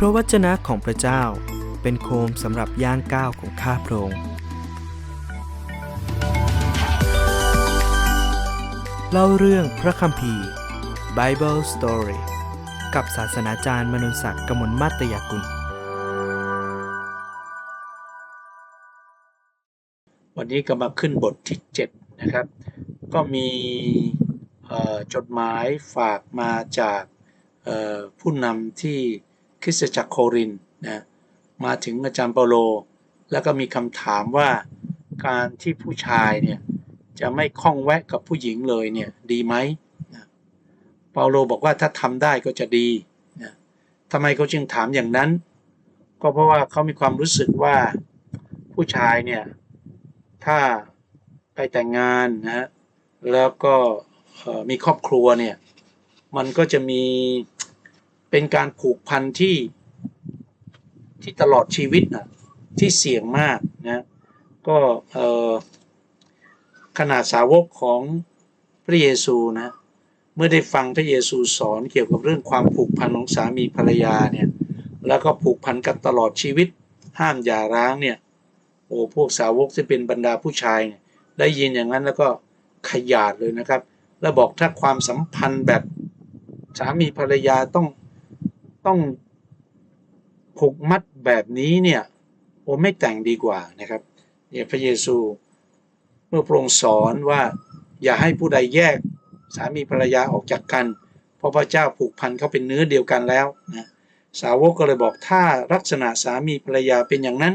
เพราะวจนะของพระเจ้าเป็นโคมสำหรับย่างก้าวของข้าพระองค์เล่าเรื่องพระคัมภีร์ Bible Story กับศาสนาจารย์มนุนศักดิ์กมลมาตยกุล วันนี้ก็มาขึ้นบทที่ 7 นะครับ ก็มีจดหมายฝากมาจากผู้นำที่ คริสตจักรโครินนะมาถึงอาจารย์เปาโล แล้วก็มีคำถามว่าการที่ผู้ชายเนี่ยจะไม่คล้องแวะกับผู้หญิงเลยเนี่ยดีไหมนะเปาโลบอกว่าถ้าทำได้ก็จะดีนะทำไมเขาจึงถามอย่างนั้น ก็เพราะว่าเขามีความรู้สึกว่าผู้ชายเนี่ยถ้าไปแต่งงานนะแล้วก็มีครอบครัวเนี่ยมันก็จะมี เป็นการผูกพันที่ที่ตลอดชีวิตนะที่เสี่ยงมากนะก็ขนาดสาวกของพระเยซูนะเมื่อได้ฟังพระเยซูสอนเกี่ยวกับเรื่องความผูกพันของสามีภรรยาเนี่ยแล้วก็ผูกพันกันตลอดชีวิต ห้ามหย่าร้างเนี่ยโอ้พวกสาวกที่เป็นบรรดาผู้ชายเนี่ยได้ยินอย่างนั้นแล้วก็ขยาดเลยนะครับ แล้วบอกถ้าความสัมพันธ์แบบสามีภรรยาต้อง ต้องผูกมัดแบบนี้เนี่ยโอ้ไม่แต่งดีกว่านะครับเนี่ยพระเยซูเมื่อพระองค์สอนว่าอย่าให้ผู้ใดแยกสามีภรรยาออกจากกัน เพราะพระเจ้าผูกพันเขาเป็นเนื้อเดียวกันแล้วนะสาวกก็เลยบอกถ้าลักษณะสามีภรรยาเป็นอย่างนั้น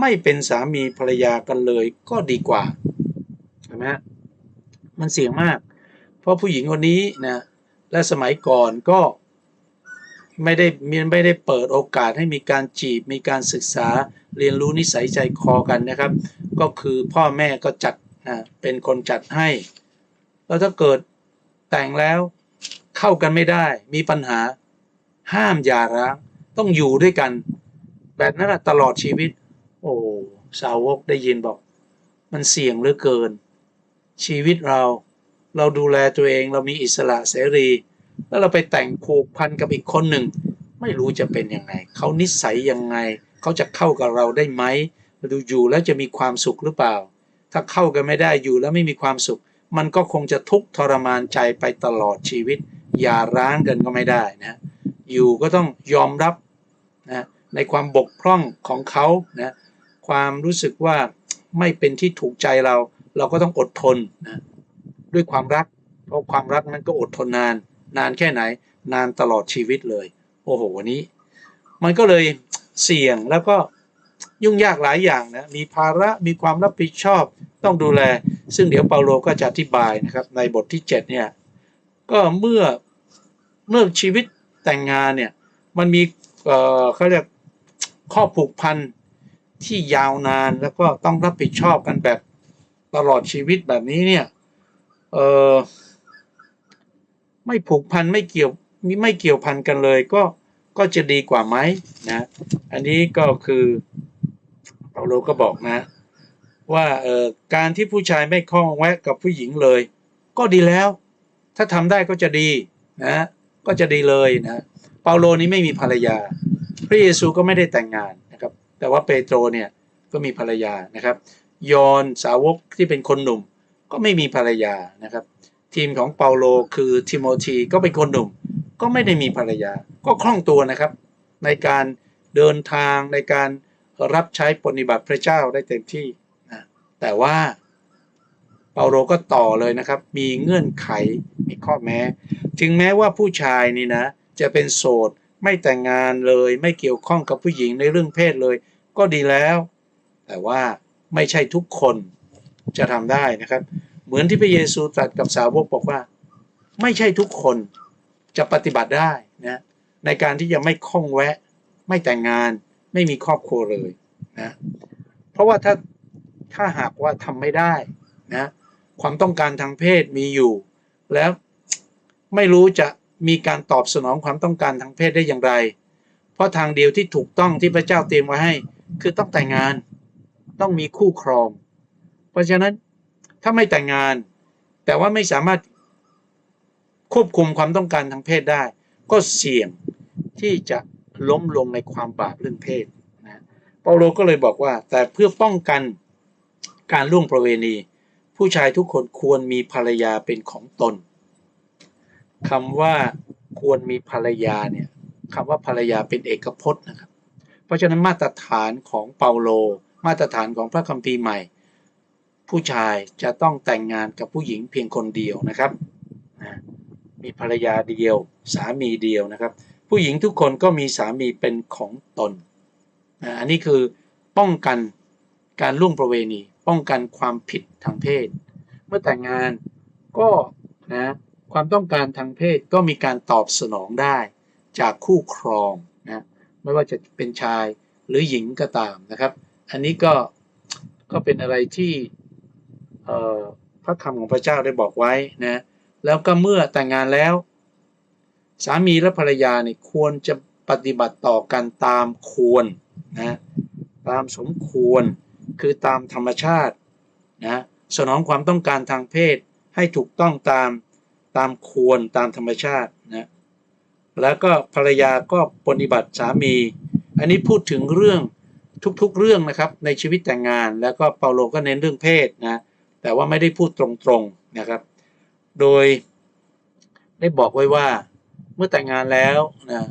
ไม่เป็นสามีภรรยากันเลยก็ดีกว่าใช่ไหมฮะมันเสี่ยงมาก เพราะผู้หญิงคนนี้นะและสมัยก่อนก็ ไม่ได้มีไม่ได้เปิดโอกาสให้มีการจีบ มีการศึกษาเรียนรู้นิสัยใจคอกันนะครับ ก็คือพ่อแม่ก็จัดนะเป็นคนจัดให้ แล้วถ้าเกิดแต่งแล้วเข้ากันไม่ได้ มีปัญหาห้ามหย่าร้างต้องอยู่ด้วยกัน แบบนั้นตลอดชีวิต โอ้สาวกได้ยินบอก มันเสี่ยงเหลือเกิน ชีวิตเราเราดูแลตัวเองเรามีอิสระเสรี แล้วเราไปแต่งผูกพันกับอีกคนหนึ่ง ไม่รู้จะเป็นยังไง เขานิสัยยังไง เขาจะเข้ากับเราได้ไหมดูอยู่แล้วจะมีความสุขหรือเปล่า ถ้าเข้ากันไม่ได้อยู่แล้วไม่มีความสุข มันก็คงจะทุกข์ทรมานใจไปตลอดชีวิต อย่าร้างกันก็ไม่ได้นะอยู่ก็ต้องยอมรับนะในความบกพร่องของเขานะความรู้สึกว่าไม่เป็นที่ถูกใจเรา เราก็ต้องอดทนนะด้วยความรัก เพราะความรักนั้นก็อดทนนาน นานแค่ไหน นานตลอดชีวิตเลย โอ้โหวันนี้ มันก็เลยเสี่ยงแล้วก็ยุ่งยากหลายอย่างนะ มีภาระมีความรับผิดชอบต้องดูแล ซึ่งเดี๋ยวเปาโลก็จะอธิบายนะครับ ในบทที่ 7 เนี่ย ก็เมื่อเมื่อชีวิตแต่งงานเนี่ย มันมีเอ่อเขาเรียกข้อผูกพันที่ยาวนานแล้วก็ต้องรับผิดชอบกันแบบตลอดชีวิตแบบนี้เนี่ย เออ ไม่ผูกพันไม่เกี่ยวไม่เกี่ยวพันกันเลยก็ก็จะดีกว่าไหมนะ อันนี้ก็คือเปาโลก็บอกนะ ว่าเออการที่ผู้ชายไม่คล้องแวะกับผู้หญิงเลย ก็ดีแล้ว ถ้าทำได้ก็จะดีนะก็จะดีเลยนะเปาโลนี้ไม่มีภรรยา พระเยซูก็ไม่ได้แต่งงานนะครับ แต่ว่าเปโตรเนี่ยก็มีภรรยานะครับ ยอนสาวกที่เป็นคนหนุ่มก็ไม่มีภรรยานะครับ ทีมของเปาโลคือทิโมธีก็เป็นคนหนุ่ม ก็ไม่ได้มีภรรยา ก็คล่องตัวนะครับ ในการเดินทางในการรับใช้ปฏิบัติพระเจ้าได้เต็มที่นะแต่ว่าเปาโลก็ต่อเลยนะครับ มีเงื่อนไขมีข้อแม้ ถึงแม้ว่าผู้ชายนี่นะ จะเป็นโสดไม่แต่งงานเลย ไม่เกี่ยวข้องกับผู้หญิงในเรื่องเพศเลย ก็ดีแล้ว แต่ว่าไม่ใช่ทุกคนจะทำได้นะครับ เหมือนที่พระเยซูตรัสกับสาวกบอกว่า ไม่ใช่ทุกคนจะปฏิบัติได้นะในการที่จะไม่คล้องแวะ ไม่แต่งงาน ไม่มีครอบครัวเลยนะเพราะว่าถ้าถ้าหากว่าทำไม่ได้นะความต้องการทางเพศมีอยู่ แล้วไม่รู้จะมีการตอบสนองความต้องการทางเพศได้อย่างไร เพราะทางเดียวที่ถูกต้องที่พระเจ้าเตรียมไว้ให้ คือต้องแต่งงาน ต้องมีคู่ครอง เพราะฉะนั้น ถ้าไม่แต่งงาน แต่ว่าไม่สามารถควบคุมความต้องการทางเพศได้ ก็เสี่ยงที่จะล้มลงในความบาปเรื่องเพศนะเปาโลก็เลยบอกว่า แต่เพื่อป้องกันการล่วงประเวณี ผู้ชายทุกคนควรมีภรรยาเป็นของตนคำว่าควรมีภรรยาเนี่ยคำว่าภรรยาเป็นเอกพจน์นะครับ เพราะฉะนั้นมาตรฐานของเปาโล มาตรฐานของพระคัมภีร์ใหม่ ผู้ชายจะต้องแต่งงานกับผู้หญิงเพียงคนเดียวนะครับนะมีภรรยาเดียว สามีเดียวนะครับ ผู้หญิงทุกคนก็มีสามีเป็นของตนนะอันนี้คือป้องกันการล่วงประเวณี ป้องกันความผิดทางเพศ เมื่อแต่งงานก็นะความต้องการทางเพศก็มีการตอบสนองได้จากคู่ครองนะไม่ว่าจะเป็นชายหรือหญิงก็ตามนะครับ อันนี้ก็ก็เป็นอะไรที่ พระคำของพระเจ้าได้บอกไว้นะแล้วก็เมื่อแต่งงานแล้ว สามีและภรรยาเนี่ยควรจะปฏิบัติต่อกันตามควรนะตามสมควรคือตามธรรมชาตินะสนองความต้องการทางเพศให้ถูกต้องตามตามควรตามธรรมชาตินะแล้วก็ภรรยาก็ปฏิบัติสามี อันนี้พูดถึงเรื่องทุกๆเรื่องนะครับในชีวิตแต่งงาน แล้วก็เปาโลก็เน้นเรื่องเพศนะ แต่ว่าไม่ได้พูดตรงๆนะครับ โดยได้บอกไว้ว่าเมื่อแต่งงานแล้วนะ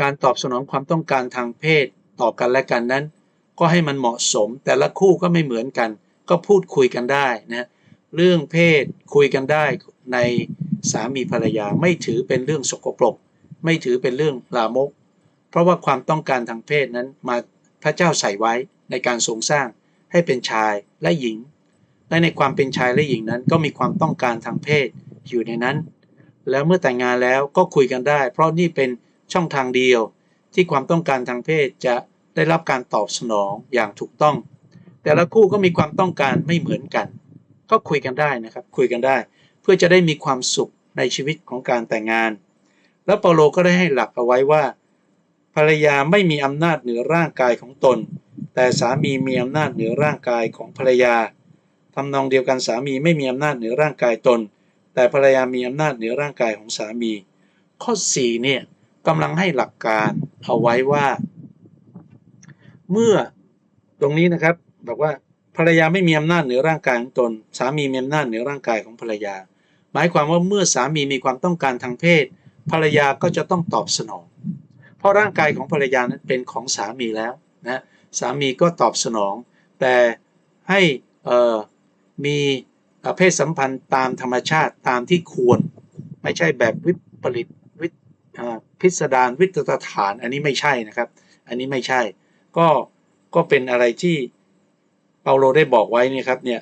การตอบสนองความต้องการทางเพศต่อกันและกันนั้น ก็ให้มันเหมาะสม แต่ละคู่ก็ไม่เหมือนกัน ก็พูดคุยกันได้นะเรื่องเพศคุยกันได้ในสามีภรรยาไม่ถือเป็นเรื่องสกปรก ไม่ถือเป็นเรื่องลามก เพราะว่าความต้องการทางเพศนั้นมาพระเจ้าใส่ไว้ในการทรงสร้างให้เป็นชายและหญิง และในความเป็นชายและหญิงนั้นก็มีความต้องการทางเพศอยู่ในนั้น แล้วเมื่อแต่งงานแล้วก็คุยกันได้ เพราะนี่เป็นช่องทางเดียว ที่ความต้องการทางเพศจะได้รับการตอบสนองอย่างถูกต้อง แต่ละคู่ก็มีความต้องการไม่เหมือนกัน ก็คุยกันได้นะครับ คุยกันได้ เพื่อจะได้มีความสุขในชีวิตของการแต่งงาน แล้วเปาโลก็ได้ให้หลักเอาไว้ว่า ภรรยาไม่มีอำนาจเหนือร่างกายของตน แต่สามีมีอำนาจเหนือร่างกายของภรรยา ทำนองเดียวกันสามีไม่มีอำนาจเหนือร่างกายตน แต่ภรรยามีอำนาจเหนือร่างกายของสามี ข้อ4เนี่ยกำลังให้หลักการเอาไว้ว่า เมื่อตรงนี้นะครับบอกว่าภรรยาไม่มีอำนาจเหนือร่างกายของตน สามีมีอำนาจเหนือร่างกายของภรรยา หมายความว่าเมื่อสามีมีความต้องการทางเพศ ภรรยาก็จะต้องตอบสนอง เพราะร่างกายของภรรยานั้นเป็นของสามีแล้วนะสามีก็ตอบสนอง แต่ให้เอ่อ มีเอ่อเพศสัมพันธ์ตามธรรมชาติตามที่ควร ไม่ใช่แบบวิปริตวิพิสดารวิตรฐาน อันนี้ไม่ใช่นะครับ อันนี้ไม่ใช่ ก็ก็เป็นอะไรที่เปาโลได้บอกไว้นี่ครับเนี่ย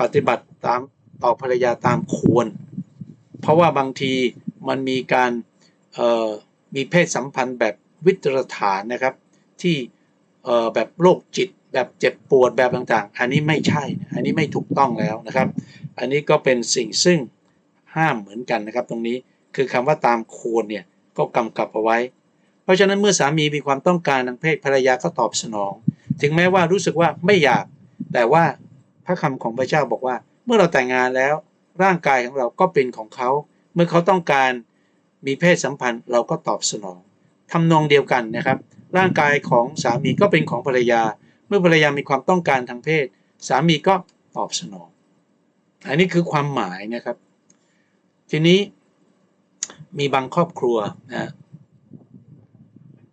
ปฏิบัติตามต่อภรรยาตามควร เพราะว่าบางทีมันมีการมีเพศสัมพันธ์แบบวิตรฐานนะครับ ที่แบบโรคจิต แบบเจ็บปวดแบบต่างๆ อันนี้ไม่ใช่ อันนี้ไม่ถูกต้องแล้วนะครับ อันนี้ก็เป็นสิ่งซึ่งห้ามเหมือนกันนะครับ ตรงนี้คือคำว่าตามควรเนี่ยก็กำกับเอาไว้ เพราะฉะนั้นเมื่อสามีมีความต้องการทางเพศภรรยาก็ตอบสนอง ถึงแม้ว่ารู้สึกว่าไม่อยาก แต่ว่าพระคำของพระเจ้าบอกว่า เมื่อเราแต่งงานแล้วร่างกายของเราก็เป็นของเขา เมื่อเขาต้องการมีเพศสัมพันธ์เราก็ตอบสนองทำนองเดียวกันนะครับ ร่างกายของสามีก็เป็นของภรรยา เมื่อภรรยามีความต้องการทางเพศ สามีก็ตอบสนอง อันนี้คือความหมายนะครับ ทีนี้มีบางครอบครัวนะ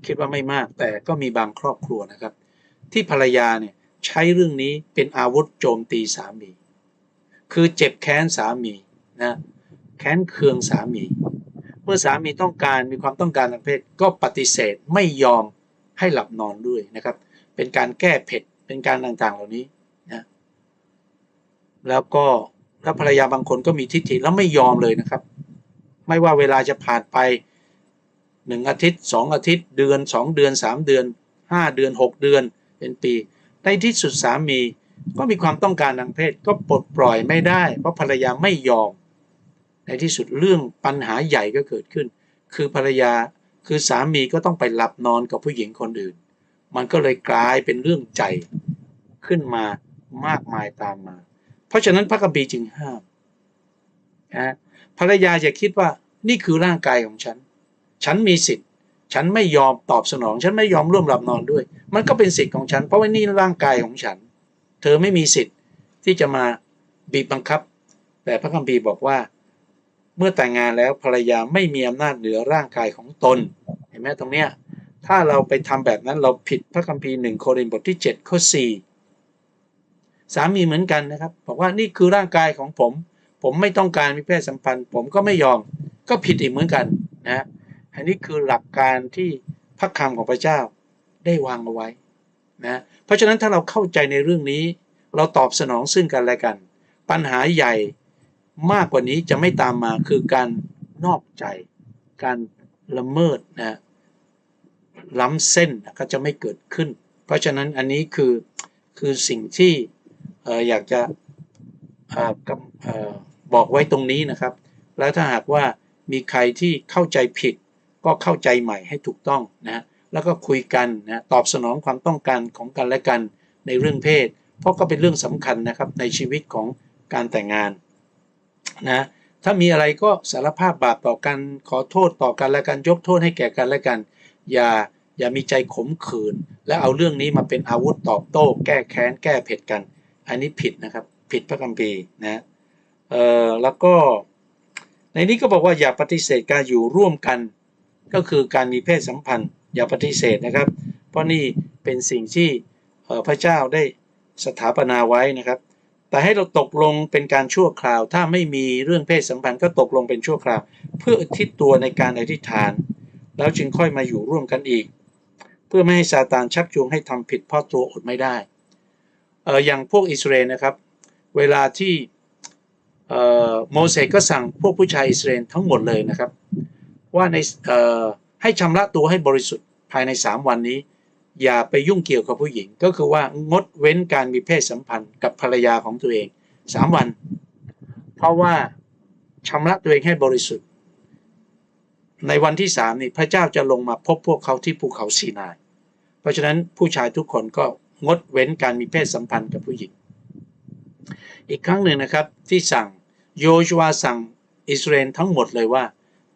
คิดว่าไม่มากแต่ก็มีบางครอบครัวนะครับ ที่ภรรยาเนี่ยใช้เรื่องนี้เป็นอาวุธโจมตีสามี คือเจ็บแค้นสามีนะแค้นเคืองสามี เมื่อสามีต้องการมีความต้องการทางเพศก็ปฏิเสธไม่ยอมให้หลับนอนด้วยนะครับ เป็นการแก้เผ็ด เป็นการต่างๆ เหล่านี้นะแล้วก็ถ้าภรรยาบางคนก็มีทิฏฐิแล้วไม่ยอมเลยนะครับ ไม่ว่าเวลาจะผ่านไปหนึ่งอาทิตย์สองอาทิตย์เดือนสองเดือนสามเดือนห้าเดือนหกเดือนเป็นปี ในที่สุดสามีก็มีความต้องการทางเพศก็ปลดปล่อยไม่ได้ เพราะภรรยาไม่ยอม ในที่สุดเรื่องปัญหาใหญ่ก็เกิดขึ้น คือภรรยาคือสามีก็ต้องไปหลับนอนกับผู้หญิงคนอื่น มันก็เลยกลายเป็นเรื่องใจขึ้นมามากมายตามมา เพราะฉะนั้นพระคัมภีจึงห้ามนะภรรยาอย่าคิดว่านี่คือร่างกายของฉัน ฉันมีสิทธิ์ ฉันไม่ยอมตอบสนอง ฉันไม่ยอมร่วมหลับนอนด้วย มันก็เป็นสิทธิ์ของฉัน เพราะว่านี่ร่างกายของฉัน เธอไม่มีสิทธิ์ที่จะมาบีบบังคับ แต่พระคัมภีร์บอกว่า เมื่อแต่งงานแล้วภรรยาไม่มีอำนาจเหนือร่างกายของตน เห็นไหมตรงเนี้ย ถ้าเราไปทำแบบนั้นเราผิดพระคัมภีร์หนึ่งโครินธ์บทที่ 7 ข้อ 4 สามีเหมือนกันนะครับ บอกว่านี่คือร่างกายของผม ผมไม่ต้องการมีเพศสัมพันธ์ ผมก็ไม่ยอมก็ผิดอีกเหมือนกันนะฮะอันนี้คือหลักการที่พระคำของพระเจ้าได้วางเอาไว้นะเพราะฉะนั้นถ้าเราเข้าใจในเรื่องนี้ เราตอบสนองซึ่งกันและกัน ปัญหาใหญ่มากกว่านี้จะไม่ตามมาคือการนอกใจ การละเมิดนะ ล้ำเส้นก็จะไม่เกิดขึ้น เพราะฉะนั้นอันนี้คือคือสิ่งที่อยากจะออบอกไว้ตรงนี้นะครับ แล้วถ้าหากว่ามีใครที่เข้าใจผิด ก็เข้าใจใหม่ให้ถูกต้องนะแล้วก็คุยกันนะตอบสนองความต้องการของกันและกันในเรื่องเพศ เพราะก็เป็นเรื่องสำคัญนะครับในชีวิตของการแต่งงานนะถ้ามีอะไรก็สารภาพบาปต่อกันขอโทษต่อกันและกันยกโทษให้แก่กันและกัน อย่า อย่ามีใจขมขื่นและเอาเรื่องนี้มาเป็นอาวุธตอบโต้ แก้แค้น แก้เผ็ดกัน อันนี้ผิดนะครับ ผิดพระคัมภีร์นะเออแล้วก็ในนี้ก็บอกว่าอย่าปฏิเสธการอยู่ร่วมกัน ก็คือการมีเพศสัมพันธ์ อย่าปฏิเสธนะครับ เพราะนี่เป็นสิ่งที่พระเจ้าได้สถาปนาไว้นะครับ แต่ให้เราตกลงเป็นการชั่วคราว ถ้าไม่มีเรื่องเพศสัมพันธ์ก็ตกลงเป็นชั่วคราว เพื่ออุทิศตัวในการอธิษฐาน แล้วจึงค่อยมาอยู่ร่วมกันอีก พื่อไม่ให้ซาตานชักจูงให้ทำผิดเพราะตัวอดไม่ได้เอออย่างพวกอิสราเอลนะครับ เวลาที่เอ่อโมเสสก็สั่งพวกผู้ชายอิสราเอลทั้งหมดเลยนะครับ ว่าในเอ่อให้ชำระตัวให้บริสุทธิ์ภายใน 3 วันนี้ อย่าไปยุ่งเกี่ยวกับผู้หญิง ก็คือว่างดเว้นการมีเพศสัมพันธ์กับภรรยาของตัวเอง 3 วัน เพราะว่าชำระตัวเองให้บริสุทธิ์ ในวันที่สามนี่พระเจ้าจะลงมาพบพวกเขาที่ภูเขาซีนาย เพราะฉะนั้นผู้ชายทุกคนก็งดเว้นการมีเพศสัมพันธ์กับผู้หญิง อีกครั้งหนึ่งนะครับที่สั่งโยชัวสั่งอิสราเอลทั้งหมดเลยว่า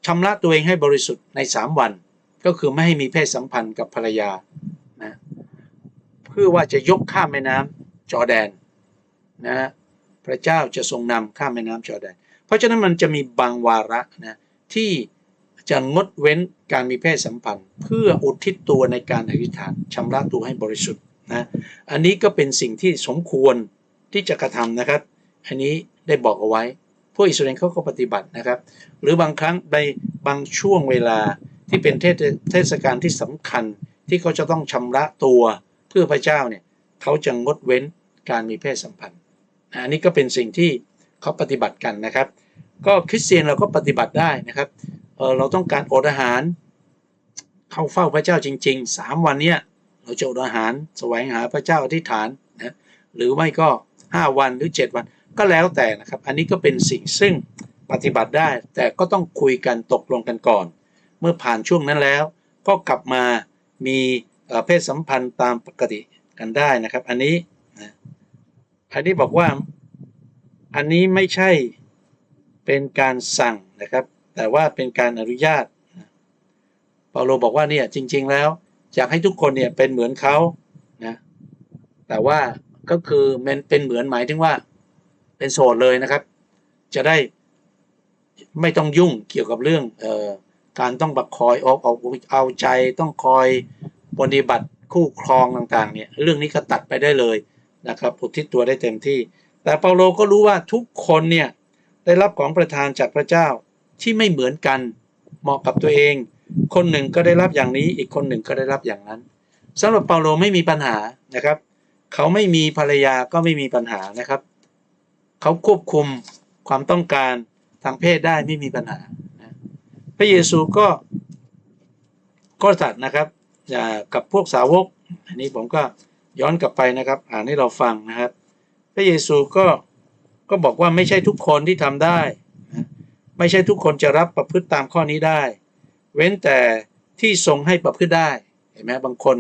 ชำระตัวเองให้บริสุทธิ์ใน 3 วัน ก็คือไม่ให้มีเพศสัมพันธ์กับภรรยานะเพื่อว่าจะยกข้ามแม่น้ำจอแดนนะพระเจ้าจะทรงนำข้ามแม่น้ำจอแดน เพราะฉะนั้นมันจะมีบางวาระนะที่จะงดเว้น การมีเพศสัมพันธ์ เพื่ออุทิศตัวในการอธิษฐานชำระตัวให้บริสุทธิ์นะอันนี้ก็เป็นสิ่งที่สมควรที่จะกระทำนะครับ อันนี้ได้บอกเอาไว้พวกอิสราเอลเขาก็ปฏิบัตินะครับ หรือบางครั้งในบางช่วงเวลาที่เป็นเทศเทศกาลที่สำคัญที่เขาจะต้องชำระตัวเพื่อพระเจ้าเนี่ยเขาจะงดเว้นการมีเพศสัมพันธ์อันนี้ก็เป็นสิ่งที่เขาปฏิบัติกันนะครับ ก็คริสเตียนเราก็ปฏิบัติได้นะครับ เออเราต้องการอดอาหาร เข้าเฝ้าพระเจ้าจริงๆ3วันเนี้ยเราจะอดอาหารแสวงหาพระเจ้าอธิษฐานนะหรือไม่ก็ 5 วันหรือ 7 วันก็แล้วแต่นะครับ อันนี้ก็เป็นสิ่งซึ่งปฏิบัติได้ แต่ก็ต้องคุยกันตกลงกันก่อน เมื่อผ่านช่วงนั้นแล้ว ก็กลับมามีเอ่อเพศสัมพันธ์ตามปกติกันได้นะครับ อันนี้นะอันนี้บอกว่าอันนี้ไม่ใช่เป็นการสั่งนะครับ แต่ว่าเป็นการอนุญาตเปาโลบอกว่าเนี่ยจริง ๆ แล้วอยากให้ทุกคนเนี่ยเป็นเหมือนเขานะแต่ว่าก็คือมันเป็นเหมือนหมายถึงว่า เป็นโสดเลยนะครับ จะได้ไม่ต้องยุ่งเกี่ยวกับเรื่องออการต้องบักคอยเอาเอาเอาใจต้องคอยปฏิบัติคู่ครองต่างๆเนี่ยเรื่องนี้ก็ตัดไปได้เลยนะครับอุทิศตัวได้เต็มที่ แต่เปาโลก็รู้ว่าทุกคนเนี่ยได้รับของประทานจากพระเจ้า ที่ไม่เหมือนกันเหมาะกับตัวเอง คนหนึ่งก็ได้รับอย่างนี้อีกคนหนึ่งก็ได้รับอย่างนั้นสำหรับเปาโลไม่มีปัญหานะครับ เขาไม่มีภรรยาก็ไม่มีปัญหานะครับ เขาควบคุมความต้องการทางเพศได้ไม่มีปัญหาพระเยซูก็ก็ตรัสนะครับกับพวกสาวก อันนี้ผมก็ย้อนกลับไปนะครับ อ่านให้เราฟังนะครับ พระเยซูก็ก็บอกว่าไม่ใช่ทุกคนที่ทำได้ ไม่ใช่ทุกคนจะรับประพฤติตามข้อนี้ได้ เว้นแต่ที่ทรงให้ประพฤติได้ เห็นไหมบางคน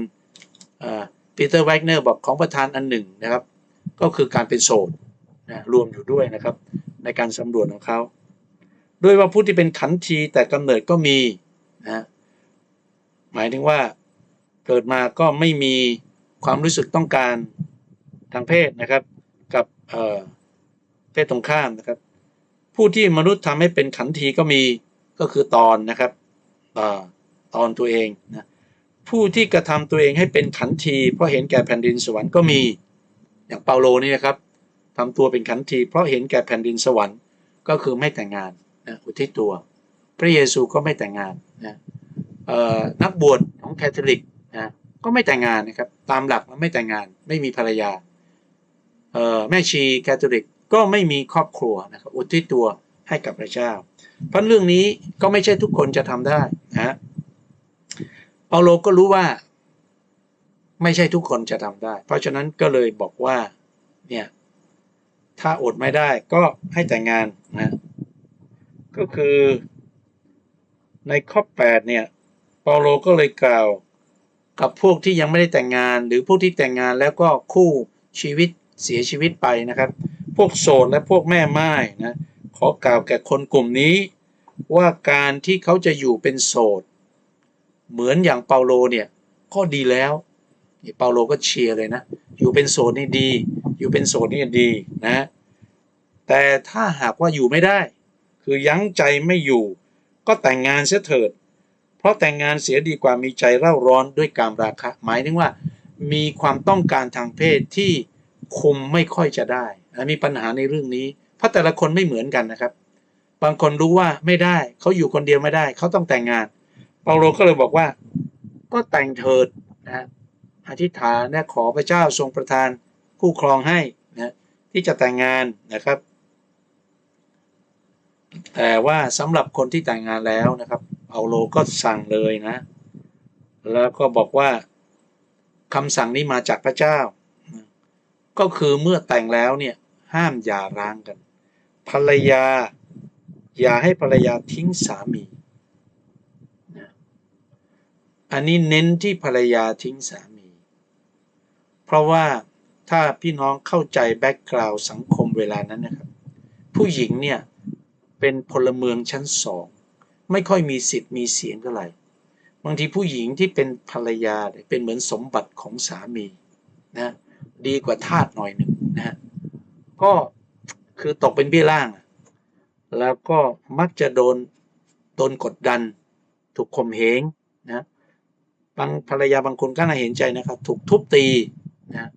ปีเตอร์ไวกเนอร์บอกของประธานอันหนึ่งนะครับ ก็คือการเป็นโสดนะรวมอยู่ด้วยนะครับ ในการสำรวจของเขาด้วยว่าผู้ที่เป็นขันทีแต่กำเนิดก็มีนะหมายถึงว่าเกิดมาก็ไม่มีความรู้สึกต้องการทางเพศนะครับ กับเเพศตรงข้ามนะครับ ผู้ที่มนุษย์ทำให้เป็นขันทีก็มีก็คือตอนนะครับอตอนตัวเองนะผู้ที่กระทำตัวเองให้เป็นขันที เพราะเห็นแก่แผ่นดินสวรรค์ก็มีอย่างเปาโลนี่นะครับทำตัวเป็นขันที เพราะเห็นแก่แผ่นดินสวรรค์ก็คือไม่แต่งงานนะอุทิศตัว พระเยซูก็ไม่แต่งงานนะนักบวชของแคทอลิกนะก็ไม่แต่งงานนะครับตามหลักแล้วไม่แต่งงานไม่มีภรรยาแม่ชีแคทอลิก ก็ไม่มีครอบครัวนะครับอุทิศตัวให้กับพระเจ้า เพราะเรื่องนี้ก็ไม่ใช่ทุกคนจะทำได้นะเปาโลก็รู้ว่า ไม่ใช่ทุกคนจะทำได้ เพราะฉะนั้นก็เลยบอกว่าเนี่ยถ้าอดไม่ได้ก็ให้แต่งงานนะก็คือในข้อ 8 เนี่ยเปาโลก็เลยกล่าวกับพวกที่ยังไม่ได้แต่งงาน หรือพวกที่แต่งงานแล้วก็คู่ชีวิตเสียชีวิตไปนะครับ พวกโสดและพวกแม่ไม้นะขอกล่าวแก่คนกลุ่มนี้ ว่าการที่เขาจะอยู่เป็นโสด เหมือนอย่างเปาโลเนี่ยก็ดีแล้วเปาโลก็เชียร์เลยนะ อยู่เป็นโสดนี่ดี อยู่เป็นโสดนี่ดีนะ แต่ถ้าหากว่าอยู่ไม่ได้ คือยั้งใจไม่อยู่ ก็แต่งงานเสียเถิด เพราะแต่งงานเสียดีกว่ามีใจเร่าร้อนด้วยการราคะ หมายถึงว่า มีความต้องการทางเพศที่คุมไม่ค่อยจะได้ มีปัญหาในเรื่องนี้ เพราะแต่ละคนไม่เหมือนกันนะครับ บางคนรู้ว่าไม่ได้เขาอยู่คนเดียวไม่ได้ เขาต้องแต่งงานเปาโลก็เลยบอกว่า ก็แต่งเถิดนะอธิษฐานและขอพระเจ้าทรงประทานคู่ครองให้นะที่จะแต่งงานนะครับ แต่ว่าสำหรับคนที่แต่งงานแล้วนะครับเปาโลก็สั่งเลยนะ แล้วก็บอกว่าคำสั่งนี้มาจากพระเจ้า ก็คือเมื่อแต่งแล้วเนี่ย ห้ามอย่าร้างกัน ภรรยา อย่าให้ภรรยาทิ้งสามี อันนี้เน้นที่ภรรยาทิ้งสามี เพราะว่าถ้าพี่น้องเข้าใจแบ็กกราวด์สังคมเวลานั้นนะครับ ผู้หญิงเนี่ยเป็นพลเมืองชั้นสอง ไม่ค่อยมีสิทธิ์มีเสียงเท่าไหร่บางทีผู้หญิงที่เป็นภรรยาเป็นเหมือนสมบัติของสามีนะดีกว่าทาสหน่อยหนึ่งนะฮะ ก็คือตกเป็นเบี้ยล่าง แล้วก็มักจะโดนโดนกดดัน ถูกข่มเหงนะบางภรรยาบางคนก็น่าเห็นใจนะครับ ถูกทุบตีนะ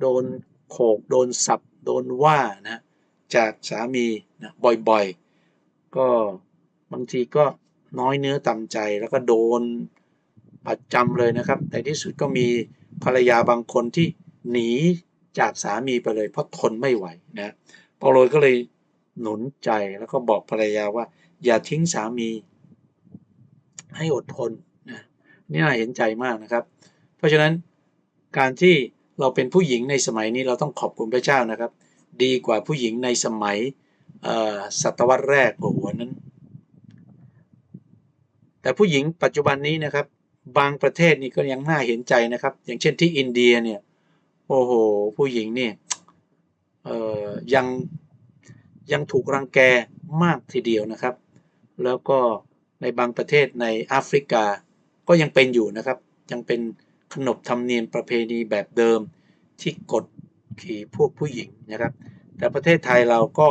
โดนโขกโดนสับ โดนว่านะจากสามีนะบ่อยๆ ก็บางทีก็น้อยเนื้อต่ำใจแล้วก็โดนประจำเลยนะครับ ในที่สุดก็มีภรรยาบางคนที่หนี จากสามีไปเลยเพราะทนไม่ไหวนะเปาโลก็เลยหนุนใจแล้วก็บอกภรรยาว่า อย่าทิ้งสามี ให้อดทนนะนี่น่าเห็นใจมากนะครับ เพราะฉะนั้นการที่เราเป็นผู้หญิงในสมัยนี้เราต้องขอบคุณพระเจ้านะครับ ดีกว่าผู้หญิงในสมัยศตวรรษแรกโอ้โหนั้น แต่ผู้หญิงปัจจุบันนี้นะครับ บางประเทศนี่ก็ยังน่าเห็นใจนะครับ อย่างเช่นที่อินเดียเนี่ย โอ้โห ผู้หญิงเนี่ยเอ่อยังยังถูกรังแกมากทีเดียวนะครับ แล้วก็ในบางประเทศในแอฟริกาก็ยังเป็นอยู่นะครับ ยังเป็นขนบธรรมเนียมประเพณีแบบเดิมที่กดขี่พวกผู้หญิงนะครับ แต่ประเทศไทยเราก็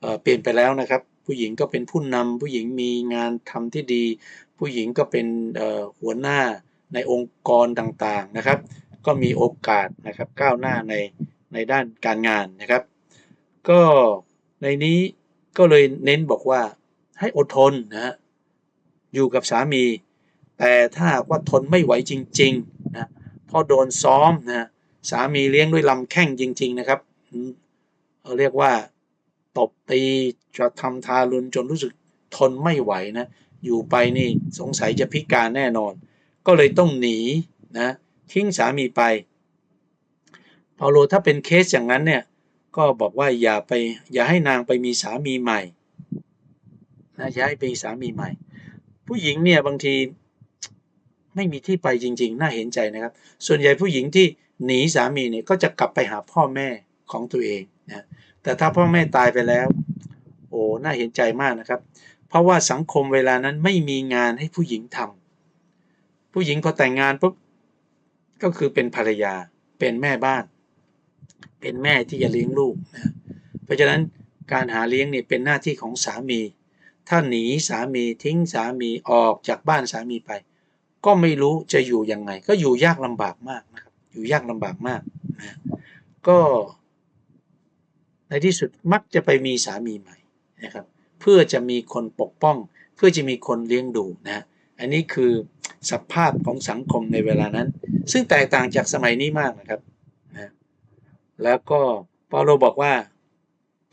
เเปลี่ยนไปแล้วนะครับ ผู้หญิงก็เป็นผู้นำผู้หญิงมีงานทำที่ดี ผู้หญิงก็เป็นหัวหน้าในองค์กรต่างๆนะครับ ก็มีโอกาสนะครับก้าวหน้าในในด้านการงานนะครับ ก็ในนี้ก็เลยเน้นบอกว่าให้อดทนนะอยู่กับสามี แต่ถ้าว่าทนไม่ไหวจริงๆนะพอโดนซ้อมนะสามีเลี้ยงด้วยลำแข้งจริง ๆ นะครับเขาเรียกว่าตบตีจะทำทารุณจนรู้สึกทนไม่ไหวนะ อยู่ไปนี่สงสัยจะพิการแน่นอน ก็เลยต้องหนีนะ ทิ้งสามีไปเปาโลถ้าเป็นเคสอย่างนั้นเนี่ยก็บอกว่าอย่าไปอย่าให้นางไปมีสามีใหม่นะอย่าให้ไปมีสามีใหม่ ผู้หญิงเนี่ยบางทีไม่มีที่ไปจริง ๆ น่าเห็นใจนะครับ ส่วนใหญ่ผู้หญิงที่หนีสามีเนี่ยก็จะกลับไปหาพ่อแม่ของตัวเองนะแต่ถ้าพ่อแม่ตายไปแล้ว โอ้น่าเห็นใจมากนะครับ เพราะว่าสังคมเวลานั้นไม่มีงานให้ผู้หญิงทผู้หญิงพอแต่งงานปุ๊บ ก็คือเป็นภรรยาเป็นแม่บ้าน เป็นแม่ที่จะเลี้ยงลูกนะเพราะฉะนั้นการหาเลี้ยงเนี่ยเป็นหน้าที่ของสามี ถ้าหนีสามีทิ้งสามีออกจากบ้านสามีไป ก็ไม่รู้จะอยู่ยังไง ก็อยู่ยากลำบากมากนะครับ อยู่ยากลำบากมากนะก็ในที่สุดมักจะไปมีสามีใหม่นะครับ เพื่อจะมีคนปกป้อง เพื่อจะมีคนเลี้ยงดูนะ อันนี้คือสภาพของสังคมในเวลานั้น ซึ่งแตกต่างจากสมัยนี้มากนะครับนะแล้วก็เปาโลบอกว่า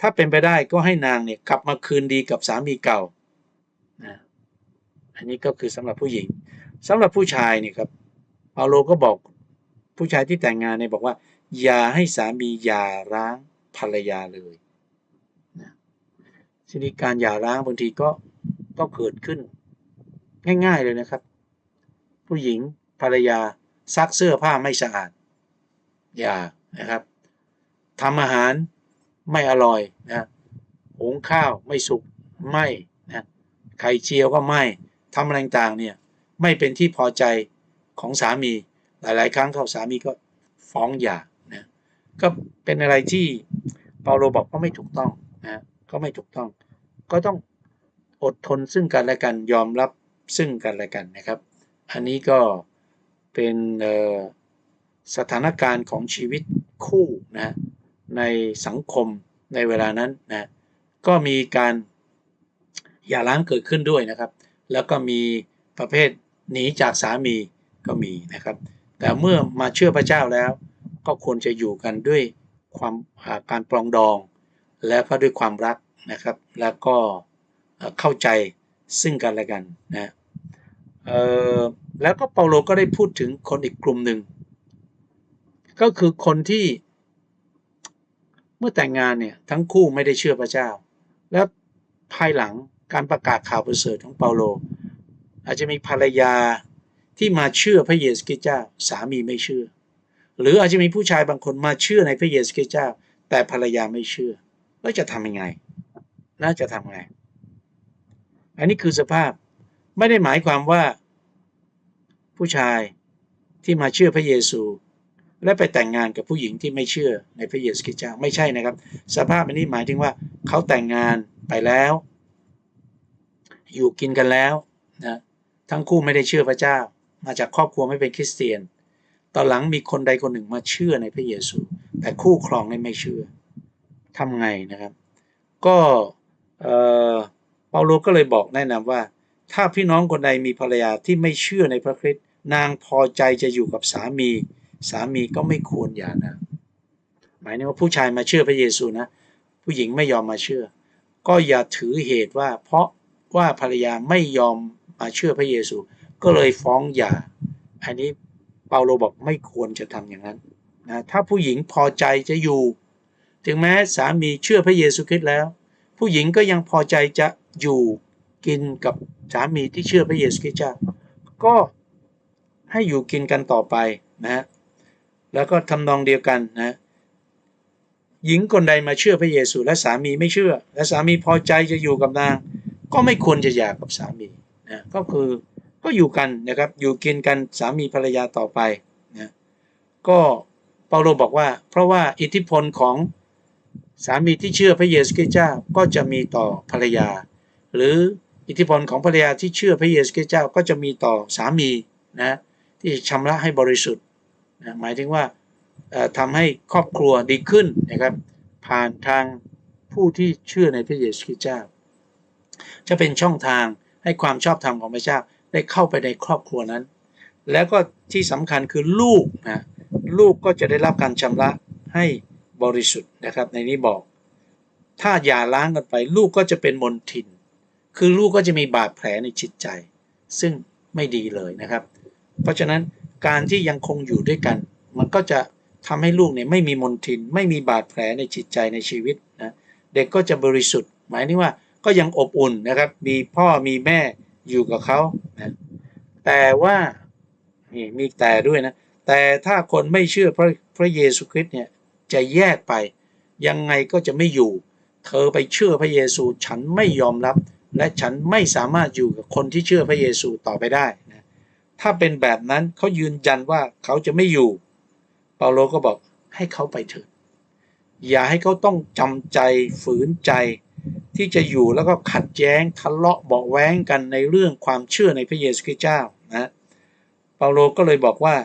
ถ้าเป็นไปได้ก็ให้นางเนี่ยกลับมาคืนดีกับสามีเก่านะอันนี้ก็คือสำหรับผู้หญิงสำหรับผู้ชายเนี่ยครับเปาโลก็บอกผู้ชายที่แต่งงานเนี่ยบอกว่า อย่าให้สามีหย่าร้างภรรยาเลยนะทีนี้การหย่าร้างบางทีก็ก็เกิดขึ้น ง่าย ๆ เลยนะครับ ผู้หญิงภรรยาซักเสื้อผ้าไม่สะอาด อย่านะครับทำอาหารไม่อร่อยนะหุงข้าวไม่สุกไม่นะไข่เจียวก็ไม่ทำอะไรต่างเนี่ยไม่เป็นที่พอใจของสามีหลาย ๆ ครั้งเขาสามีก็ฟ้องหย่านะก็เป็นอะไรที่เปาโลบอกก็ไม่ถูกต้องนะก็ไม่ถูกต้อง ก็ต้องอดทนซึ่งกันและกันยอมรับ ซึ่งกันและกันนะครับ อันนี้ก็เป็นสถานการณ์ของชีวิตคู่นะในสังคมในเวลานั้นนะก็มีการหย่าร้างเกิดขึ้นด้วยนะครับ แล้วก็มีประเภทหนีจากสามีก็มีนะครับ แต่เมื่อมาเชื่อพระเจ้าแล้ว ก็ควรจะอยู่กันด้วยความาการปรองดอง แล้วก็ด้วยความรักนะครับ แล้วก็เข้าใจซึ่งกันและกันนะ แล้วก็เปาโลก็ได้พูดถึงคนอีกกลุ่มหนึ่ง ก็คือคนที่เมื่อแต่งงานเนี่ยทั้งคู่ไม่ได้เชื่อพระเจ้า แล้วภายหลังการประกาศข่าวประเสริฐของเปาโล อาจจะมีภรรยาที่มาเชื่อพระเยซูคริสต์เจ้า สามีไม่เชื่อ หรืออาจจะมีผู้ชายบางคนมาเชื่อในพระเยซูคริสต์เจ้า แต่ภรรยาไม่เชื่อแล้วจะทำยังไง น่าจะทำไง อันนี้คือสภาพไม่ได้หมายความว่า ผู้ชายที่มาเชื่อพระเยซู และไปแต่งงานกับผู้หญิงที่ไม่เชื่อในพระเยซูคริสต์เจ้าไม่ใช่นะครับ สภาพอันนี้หมายถึงว่าเขาแต่งงานไปแล้ว อยู่กินกันแล้วนะทั้งคู่ไม่ได้เชื่อพระเจ้า มาจากครอบครัวไม่เป็นคริสเตียนตอนหลังมีคนใดคนหนึ่งมาเชื่อในพระเยซู แต่คู่ครองนี่ไม่เชื่อทำไงนะครับ ก็เออเปาโลก็เลยบอกแนะนำว่า ถ้าพี่น้องคนใดมีภรรยาที่ไม่เชื่อในพระคริสต์ นางพอใจจะอยู่กับสามี สามีก็ไม่ควรหย่านางหมายถึงว่าผู้ชายมาเชื่อพระเยซูนะ ผู้หญิงไม่ยอมมาเชื่อ ก็อย่าถือเหตุว่า เพราะว่าภรรยาไม่ยอมมาเชื่อพระเยซู ก็เลยฟ้องหย่า อันนี้เปาโลบอกไม่ควรจะทำอย่างนั้นนะถ้าผู้หญิงพอใจจะอยู่ ถึงแม้สามีเชื่อพระเยซูคริสต์แล้ว ผู้หญิงก็ยังพอใจจะอยู่กินกับสามีที่เชื่อพระเยซูคริสต์เจ้าก็ ให้อยู่กินกันต่อไปนะฮะแล้วก็ทำนองเดียวกันนะหญิงคนใดมาเชื่อพระเยซูและสามีไม่เชื่อ และสามีพอใจจะอยู่กับนาง ก็ไม่ควรจะหย่ากับสามีนะก็คือก็อยู่กันนะครับอยู่กินกันสามีภรรยาต่อไปนะก็เปาโลบอกว่า เพราะว่าอิทธิพลของสามีที่เชื่อพระเยซูคริสต์เจ้าก็จะมีต่อภรรยา หรืออิทธิพลของภรรยาที่เชื่อพระเยซูคริสต์เจ้าก็จะมีต่อสามีนะ ที่ชำระให้บริสุทธิ์นะหมายถึงว่าทำให้ครอบครัวดีขึ้นนะครับ ผ่านทางผู้ที่เชื่อในพระเยซูคริสต์เจ้า จะเป็นช่องทางให้ความชอบธรรมของพระเจ้าได้เข้าไปในครอบครัวนั้น แล้วก็ที่สำคัญคือลูกนะลูกก็จะได้รับการชำระให้บริสุทธิ์นะครับ ในนี้บอก ถ้าอย่าล้างกันไป ลูกก็จะเป็นมนทิน คือลูกก็จะมีบาดแผลในจิตใจ ซึ่งไม่ดีเลยนะครับ เพราะฉะนั้นการที่ยังคงอยู่ด้วยกัน มันก็จะทำให้ลูกเนี่ยไม่มีมนทิน ไม่มีบาดแผลในจิตใจในชีวิตนะเด็กก็จะบริสุทธิ์ หมายถึงว่าก็ยังอบอุ่นนะครับ มีพ่อมีแม่อยู่กับเขานะแต่ว่านี่มีแต่ด้วยนะแต่ถ้าคนไม่เชื่อพระพระเยซูคริสต์เนี่ยจะแยกไป ยังไงก็จะไม่อยู่ เธอไปเชื่อพระเยซูฉันไม่ยอมรับ และฉันไม่สามารถอยู่กับคนที่เชื่อพระเยซูต่อไปได้ ถ้าเป็นแบบนั้นเขายืนยันว่าเขาจะไม่อยู่ เปาโลก็บอกให้เขาไปเถิด อย่าให้เขาต้องจำใจฝืนใจที่จะอยู่แล้วก็ขัดแย้งทะเลาะเบาแว้งกันในเรื่องความเชื่อในพระเยซูคริสต์เจ้านะเปาโลก็เลยบอกว่า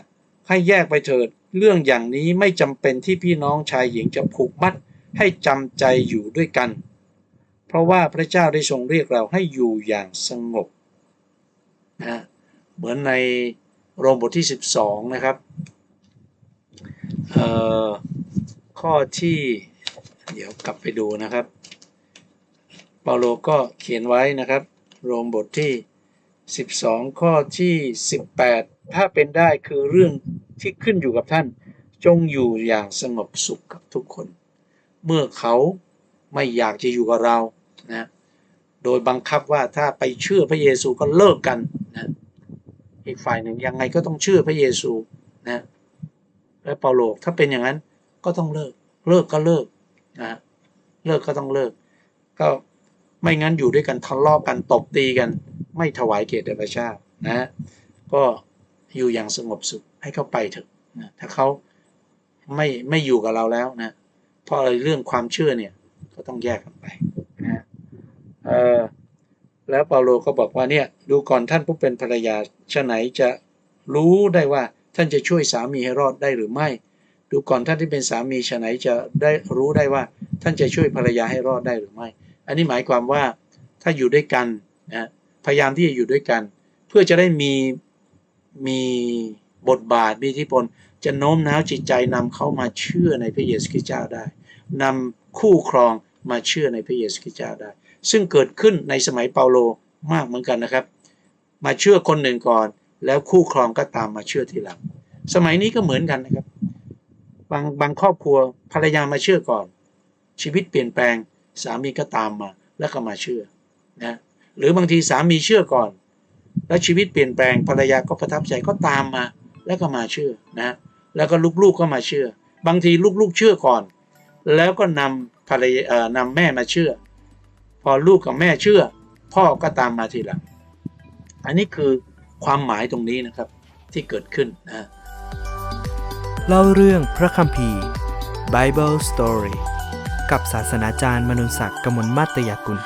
ให้แยกไปเถิด เรื่องอย่างนี้ไม่จำเป็นที่พี่น้องชายหญิงจะผูกมัดให้จำใจอยู่ด้วยกัน เพราะว่าพระเจ้าได้ทรงเรียกเราให้อยู่อย่างสงบนะ เหมือนในโรมบทที่ 12 นะครับข้อที่เดี๋ยวกลับไปดูนะครับเปาโลก็เขียนไว้นะครับ โรมบทที่ 12 ข้อที่ 18 ถ้าเป็นได้คือเรื่องที่ขึ้นอยู่กับท่าน จงอยู่อย่างสงบสุขกับทุกคน เมื่อเขาไม่อยากจะอยู่กับเรานะโดยบังคับว่าถ้าไปเชื่อพระเยซูก็เลิกกัน อีกฝ่ายหนึ่งยังไงก็ต้องเชื่อพระเยซูนะและเปาโลถ้าเป็นอย่างนั้นก็ต้องเลิก เลิกก็เลิกนะเลิกก็ต้องเลิก ก็ไม่งั้นอยู่ด้วยกันทะเลาะกันตบตีกัน ไม่ถวายเกียรติพระเจ้านะก็อยู่อย่างสงบสุขให้เขาไปเถอะนะถ้าเขาไม่ไม่อยู่กับเราแล้วนะเพราะอะไรเรื่องความเชื่อเนี่ยก็ต้องแยกกันไปนะเออ แล้วเปาโลก็บอกว่าเนี่ยดูก่อนท่านผู้เป็นภรรยาชะไหนจะรู้ได้ว่าท่านจะช่วยสามีให้รอดได้หรือไม่ ดูก่อนท่านที่เป็นสามีชะไหนจะได้รู้ได้ว่า ท่านจะช่วยภรรยาให้รอดได้หรือไม่ อันนี้หมายความว่าถ้าอยู่ด้วยกันนะพยายามที่จะอยู่ด้วยกัน เพื่อจะได้มีมีบทบาทมีอิทธิพลจะโน้มน้าวจิตใจนำเขามาเชื่อในพระเยซูคริสต์เจ้าได้นำคู่ครองมาเชื่อในพระเยซูคริสต์เจ้าได้ ซึ่งเกิดขึ้นในสมัยเปาโลมากเหมือนกันนะครับ มาเชื่อคนหนึ่งก่อน แล้วคู่ครองก็ตามมาเชื่อทีหลัง สมัยนี้ก็เหมือนกันนะครับ บางบางครอบครัวภรรยามาเชื่อก่อน ชีวิตเปลี่ยนแปลงสามีก็ตามมาแล้วก็มาเชื่อนะหรือบางทีสามีเชื่อก่อน แล้วชีวิตเปลี่ยนแปลงภรรยาก็ประทับใจก็ตามมา แล้วก็มาเชื่อนะแล้วก็ลูกๆก็มาเชื่อ บางทีลูกๆเชื่อก่อน แล้วก็นำภรรยานำแม่มาเชื่อ พอลูกกับแม่เชื่อ พ่อก็ตามมาทีหลัง อันนี้คือความหมายตรงนี้นะครับที่เกิดขึ้นนะเล่าเรื่องพระคัมภีร์ Bible Story กับศาสนาจารย์มนุนศักดิ์กมลมาตยกุล